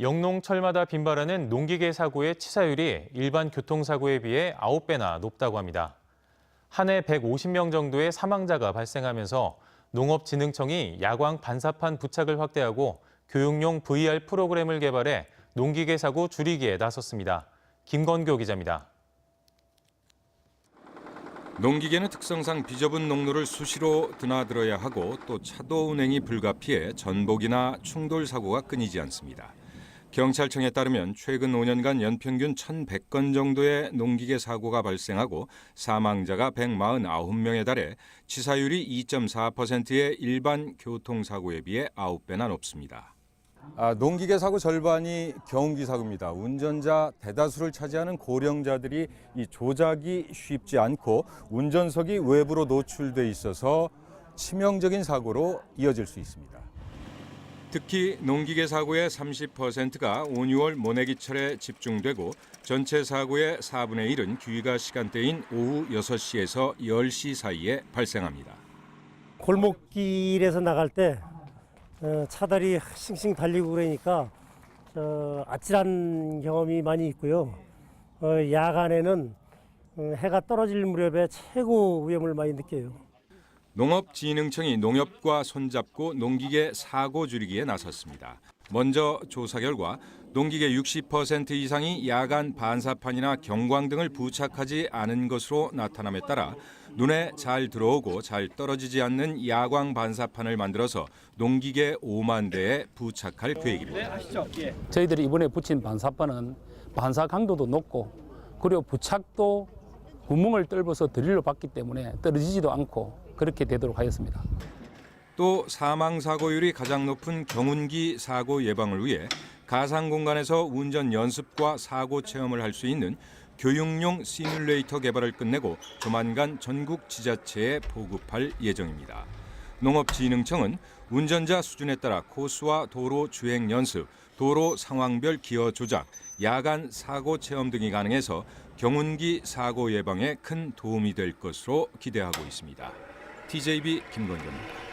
영농철마다 빈발하는 농기계 사고의 치사율이 일반 교통사고에 비해 9배나 높다고 합니다. 한 해 150명 정도의 사망자가 발생하면서 농업진흥청이 야광 반사판 부착을 확대하고 교육용 VR 프로그램을 개발해 농기계 사고 줄이기에 나섰습니다. 김건교 기자입니다. 농기계는 특성상 비좁은 농로를 수시로 드나들어야 하고 또 차도 운행이 불가피해 전복이나 충돌 사고가 끊이지 않습니다. 경찰청에 따르면 최근 5년간 연평균 1,100건 정도의 농기계 사고가 발생하고 사망자가 149명에 달해 치사율이 2.4%의 일반 교통사고에 비해 9배나 높습니다. 아, 농기계 사고 절반이 경운기 사고입니다. 운전자 대다수를 차지하는 고령자들이 이 조작이 쉽지 않고 운전석이 외부로 노출돼 있어서 치명적인 사고로 이어질 수 있습니다. 특히 농기계 사고의 30%가 5, 6월 모내기철에 집중되고 전체 사고의 4분의 1은 귀가 시간대인 오후 6시에서 10시 사이에 발생합니다. 골목길에서 나갈 때 어, 차들이 싱싱 달리고 그러니까 저 아찔한 경험이 많이 있고요. 어, 야간에는 어, 해가 떨어질 무렵에 최고 위험을 많이 느껴요. 농업진흥청이 농협과 손잡고 농기계 사고 줄이기에 나섰습니다. 먼저 조사 결과 농기계 60% 이상이 야간 반사판이나 경광 등을 부착하지 않은 것으로 나타남에 따라 눈에 잘 들어오고 잘 떨어지지 않는 야광 반사판을 만들어서 농기계 5만 대에 부착할 계획입니다. 저희들이 이번에 붙인 반사판은 반사 강도도 높고 그리고 부착도 구멍을 뚫어서 드릴로 받기 때문에 떨어지지도 않고 그렇게 되도록 하였습니다. 또 사망 사고율이 가장 높은 경운기 사고 예방을 위해 가상 공간에서 운전 연습과 사고 체험을 할 수 있는 교육용 시뮬레이터 개발을 끝내고 조만간 전국 지자체에 보급할 예정입니다. 농업진흥청은 운전자 수준에 따라 코스와 도로 주행 연습, 도로 상황별 기어 조작, 야간 사고 체험 등이 가능해서 경운기 사고 예방에 큰 도움이 될 것으로 기대하고 있습니다. TJB 김건경입니다.